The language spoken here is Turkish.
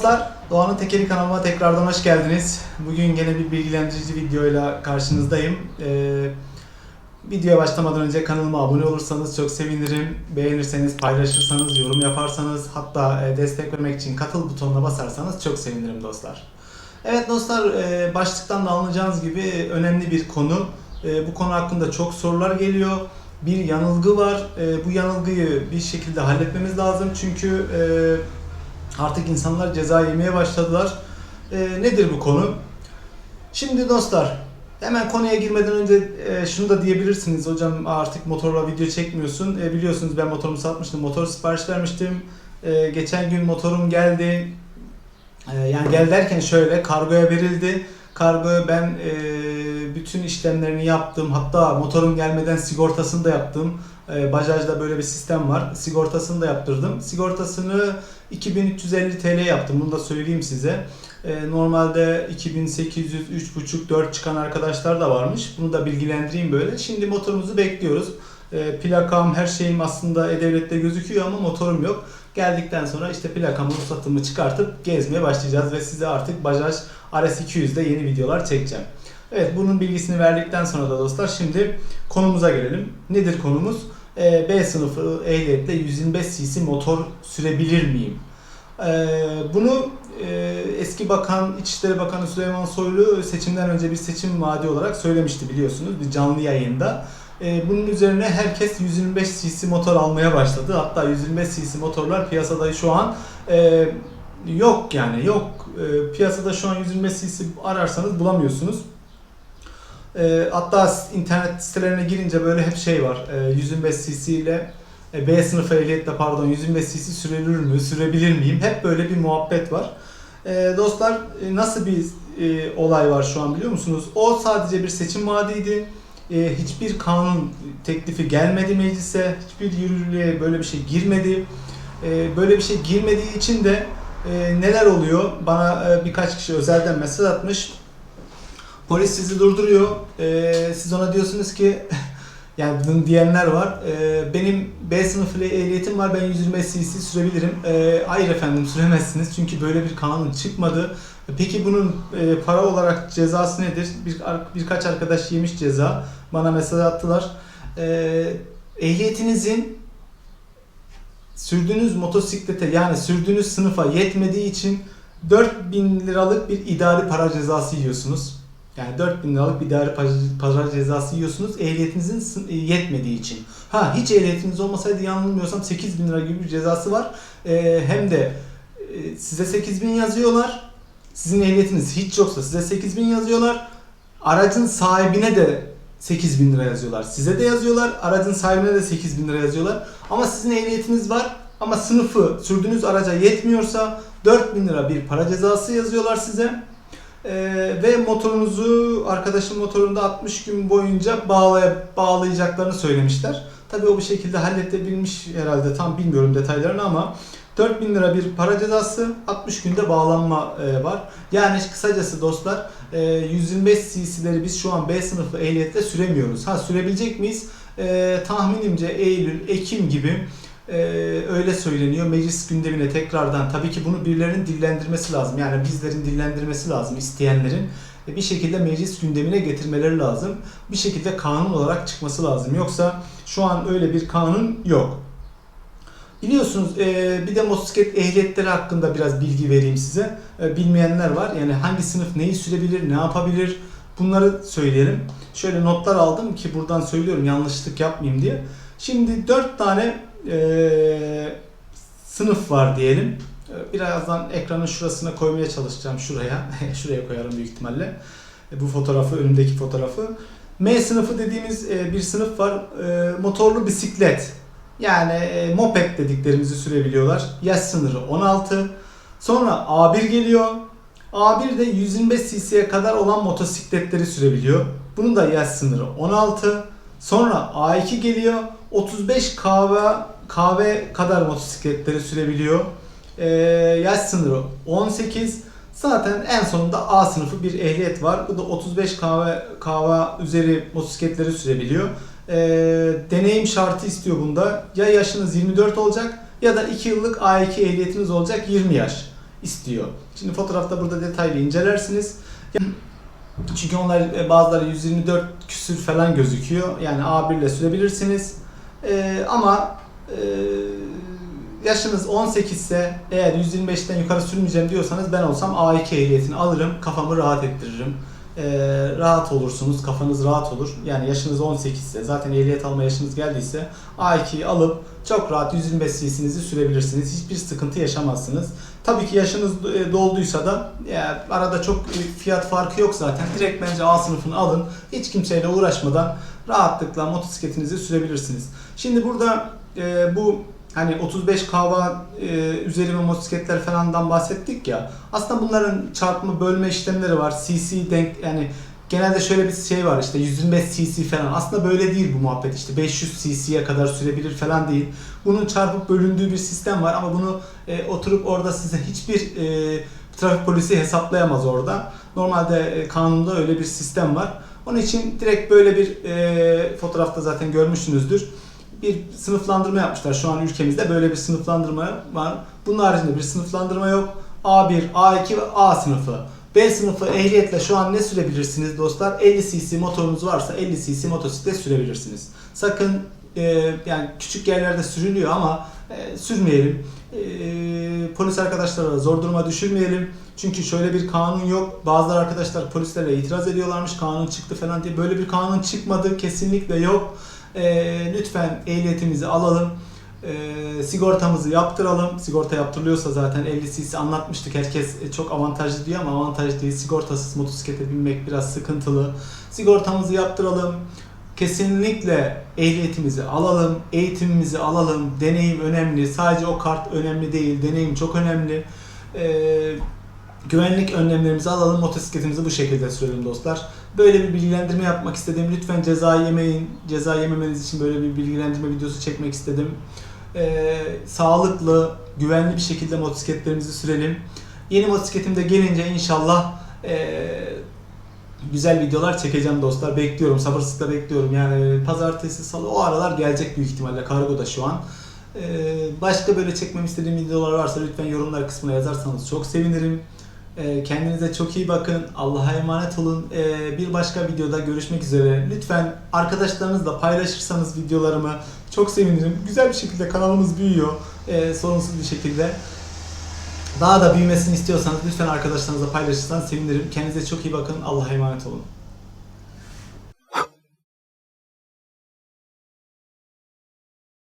dostlar, Doğan'ın Tekeri kanalıma tekrardan hoş geldiniz. Bugün gene bir bilgilendirici videoyla karşınızdayım. Ee, videoya başlamadan önce kanalıma abone olursanız çok sevinirim. Beğenirseniz, paylaşırsanız, yorum yaparsanız, hatta e, destek vermek için katıl butonuna basarsanız çok sevinirim dostlar. Evet dostlar, e, başlıktan da anlayacağınız gibi önemli bir konu. E, Bu konu hakkında çok sorular geliyor. Bir yanılgı var. Bu yanılgıyı bir şekilde halletmemiz lazım. Çünkü e, Artık insanlar ceza yemeye başladılar. Ee, nedir bu konu? Şimdi dostlar hemen konuya girmeden önce e, şunu da diyebilirsiniz. Hocam artık motorla video çekmiyorsun. E, biliyorsunuz ben motorumu satmıştım. Motor sipariş vermiştim. E, geçen gün motorum geldi. E, yani gel derken şöyle kargoya verildi. Kargoya ben e, bütün işlemlerini yaptım. Hatta motorum gelmeden sigortasını da yaptım. E, Bajaj'da böyle bir sistem var. Sigortasını da yaptırdım. Sigortasını 2350 TL yaptım. Bunu da söyleyeyim size. E, normalde 2800, 3.5, 4 çıkan arkadaşlar da varmış. Bunu da bilgilendireyim böyle. Şimdi motorumuzu bekliyoruz. E, plakam, her şeyim aslında E-Devlet'te gözüküyor ama motorum yok. Geldikten sonra işte plakamı, ruhsatımı çıkartıp gezmeye başlayacağız ve size artık Bajaj RS200'de yeni videolar çekeceğim. Evet bunun bilgisini verdikten sonra da dostlar şimdi konumuza gelelim. Nedir konumuz? Ee, B sınıfı ehliyetle 125 cc motor sürebilir miyim? Ee, bunu e, eski bakan, İçişleri Bakanı Süleyman Soylu seçimden önce bir seçim vaadi olarak söylemişti biliyorsunuz bir canlı yayında. Ee, bunun üzerine herkes 125 cc motor almaya başladı. Hatta 125 cc motorlar piyasada şu an e, yok yani yok. E, piyasada şu an 125 cc ararsanız bulamıyorsunuz. E, hatta internet sitelerine girince böyle hep şey var. E, 125 cc ile e, B sınıfı ehliyetle pardon 125 cc sürebilir mi, sürebilir miyim? Hep böyle bir muhabbet var. E, dostlar e, nasıl bir e, olay var şu an biliyor musunuz? O sadece bir seçim vaadiydi. E, hiçbir kanun teklifi gelmedi meclise, hiçbir yürürlüğe böyle bir şey girmedi. E, böyle bir şey girmediği için de e, neler oluyor? Bana e, birkaç kişi özelden mesaj atmış. Polis sizi durduruyor. E, siz ona diyorsunuz ki yani bunu diyenler var. E, benim B sınıfı ehliyetim var. Ben 125 cc sürebilirim. E, hayır efendim süremezsiniz. Çünkü böyle bir kanun çıkmadı. Peki bunun e, para olarak cezası nedir? Bir, birkaç arkadaş yemiş ceza. Bana mesaj attılar. E, ehliyetinizin sürdüğünüz motosiklete yani sürdüğünüz sınıfa yetmediği için 4000 liralık bir idari para cezası yiyorsunuz. Yani 4000 liralık bir idari para- cezası yiyorsunuz ehliyetinizin yetmediği için. Ha hiç ehliyetiniz olmasaydı yanılmıyorsam 8000 lira gibi bir cezası var. E, hem de e, size 8000 yazıyorlar. Sizin ehliyetiniz hiç yoksa size 8000 yazıyorlar. Aracın sahibine de 8000 lira yazıyorlar. Size de yazıyorlar. Aracın sahibine de 8000 lira yazıyorlar. Ama sizin ehliyetiniz var ama sınıfı sürdüğünüz araca yetmiyorsa 4000 lira bir para cezası yazıyorlar size. Ee, ve motorunuzu arkadaşın motorunda 60 gün boyunca bağlaya, bağlayacaklarını söylemişler. Tabii o bir şekilde halledebilmiş herhalde tam bilmiyorum detaylarını ama 4000 lira bir para cezası 60 günde bağlanma e, var. Yani kısacası dostlar e, 125 cc'leri biz şu an B sınıfı ehliyette süremiyoruz. Ha sürebilecek miyiz? E, tahminimce Eylül, Ekim gibi e, öyle söyleniyor. Meclis gündemine tekrardan tabii ki bunu birilerinin dillendirmesi lazım. Yani bizlerin dillendirmesi lazım isteyenlerin bir şekilde meclis gündemine getirmeleri lazım. Bir şekilde kanun olarak çıkması lazım. Yoksa şu an öyle bir kanun yok. Biliyorsunuz e, bir de motosiklet ehliyetleri hakkında biraz bilgi vereyim size. E, bilmeyenler var. Yani hangi sınıf neyi sürebilir, ne yapabilir bunları söyleyelim. Şöyle notlar aldım ki buradan söylüyorum yanlışlık yapmayayım diye. Şimdi 4 tane e, sınıf var diyelim. E, Birazdan ekranın şurasına koymaya çalışacağım şuraya. şuraya koyarım büyük ihtimalle. E, bu fotoğrafı, önümdeki fotoğrafı. M sınıfı dediğimiz e, bir sınıf var. E, motorlu bisiklet. Yani moped dediklerimizi sürebiliyorlar. Yaş sınırı 16. Sonra A1 geliyor. A1 de 125 cc'ye kadar olan motosikletleri sürebiliyor. Bunun da yaş sınırı 16. Sonra A2 geliyor. 35 kahve kahve kadar motosikletleri sürebiliyor. Ee, yaş sınırı 18. Zaten en sonunda A sınıfı bir ehliyet var. Bu da 35 kahve kahve üzeri motosikletleri sürebiliyor. Ee, deneyim şartı istiyor bunda. Ya yaşınız 24 olacak ya da 2 yıllık A2 ehliyetiniz olacak 20 yaş. istiyor. Şimdi fotoğrafta burada detaylı incelersiniz. Çünkü onlar e, bazıları 124 küsür falan gözüküyor. Yani A1 ile sürebilirsiniz. Ee, ama e, yaşınız 18 ise eğer 125'ten yukarı sürmeyeceğim diyorsanız ben olsam A2 ehliyetini alırım. Kafamı rahat ettiririm. Ee, rahat olursunuz. Kafanız rahat olur. Yani yaşınız 18 ise zaten ehliyet alma yaşınız geldiyse A2'yi alıp çok rahat 125 cc'nizi sürebilirsiniz. Hiçbir sıkıntı yaşamazsınız. Tabii ki yaşınız e, dolduysa da ya, arada çok fiyat farkı yok zaten. Direkt bence A sınıfını alın. Hiç kimseyle uğraşmadan rahatlıkla motosikletinizi sürebilirsiniz. Şimdi burada e, bu hani 35 kava e, üzeri ve motosikletler falandan bahsettik ya. Aslında bunların çarpma bölme işlemleri var. CC denk yani genelde şöyle bir şey var işte 125 cc falan. Aslında böyle değil bu muhabbet işte 500 cc'ye kadar sürebilir falan değil. Bunun çarpıp bölündüğü bir sistem var ama bunu e, oturup orada size hiçbir e, trafik polisi hesaplayamaz orada. Normalde e, kanunda öyle bir sistem var. Onun için direkt böyle bir e, fotoğrafta zaten görmüşsünüzdür. Bir sınıflandırma yapmışlar şu an ülkemizde böyle bir sınıflandırma var. Bunun haricinde bir sınıflandırma yok. A1, A2 ve A sınıfı. B sınıfı ehliyetle şu an ne sürebilirsiniz dostlar? 50 cc motorunuz varsa 50 cc motosiklet sürebilirsiniz. Sakın e, yani küçük yerlerde sürülüyor ama e, sürmeyelim. E, polis arkadaşlara zor duruma düşürmeyelim. Çünkü şöyle bir kanun yok. Bazıları arkadaşlar polislere itiraz ediyorlarmış. Kanun çıktı falan diye. Böyle bir kanun çıkmadı. Kesinlikle yok. E, lütfen ehliyetimizi alalım. E, sigortamızı yaptıralım. Sigorta yaptırılıyorsa zaten 50 cc anlatmıştık. Herkes e, çok avantajlı diyor ama avantajlı değil. Sigortasız motosiklete binmek biraz sıkıntılı. Sigortamızı yaptıralım. Kesinlikle ehliyetimizi alalım, eğitimimizi alalım. Deneyim önemli. Sadece o kart önemli değil. Deneyim çok önemli. Ee, güvenlik önlemlerimizi alalım. Motosikletimizi bu şekilde sürelim dostlar. Böyle bir bilgilendirme yapmak istedim. Lütfen ceza yemeyin. Ceza yememeniz için böyle bir bilgilendirme videosu çekmek istedim. Ee, sağlıklı, güvenli bir şekilde motosikletlerimizi sürelim. Yeni motosikletim de gelince inşallah ee, güzel videolar çekeceğim dostlar. Bekliyorum, sabırsızlıkla bekliyorum. Yani pazartesi, salı o aralar gelecek büyük ihtimalle kargoda şu an. Ee, başka böyle çekmemi istediğim videolar varsa lütfen yorumlar kısmına yazarsanız çok sevinirim. Ee, kendinize çok iyi bakın. Allah'a emanet olun. Ee, bir başka videoda görüşmek üzere. Lütfen arkadaşlarınızla paylaşırsanız videolarımı çok sevinirim. Güzel bir şekilde kanalımız büyüyor. Ee, sorunsuz bir şekilde. Daha da büyümesini istiyorsanız lütfen arkadaşlarınızla paylaşırsanız sevinirim. Kendinize çok iyi bakın. Allah'a emanet olun.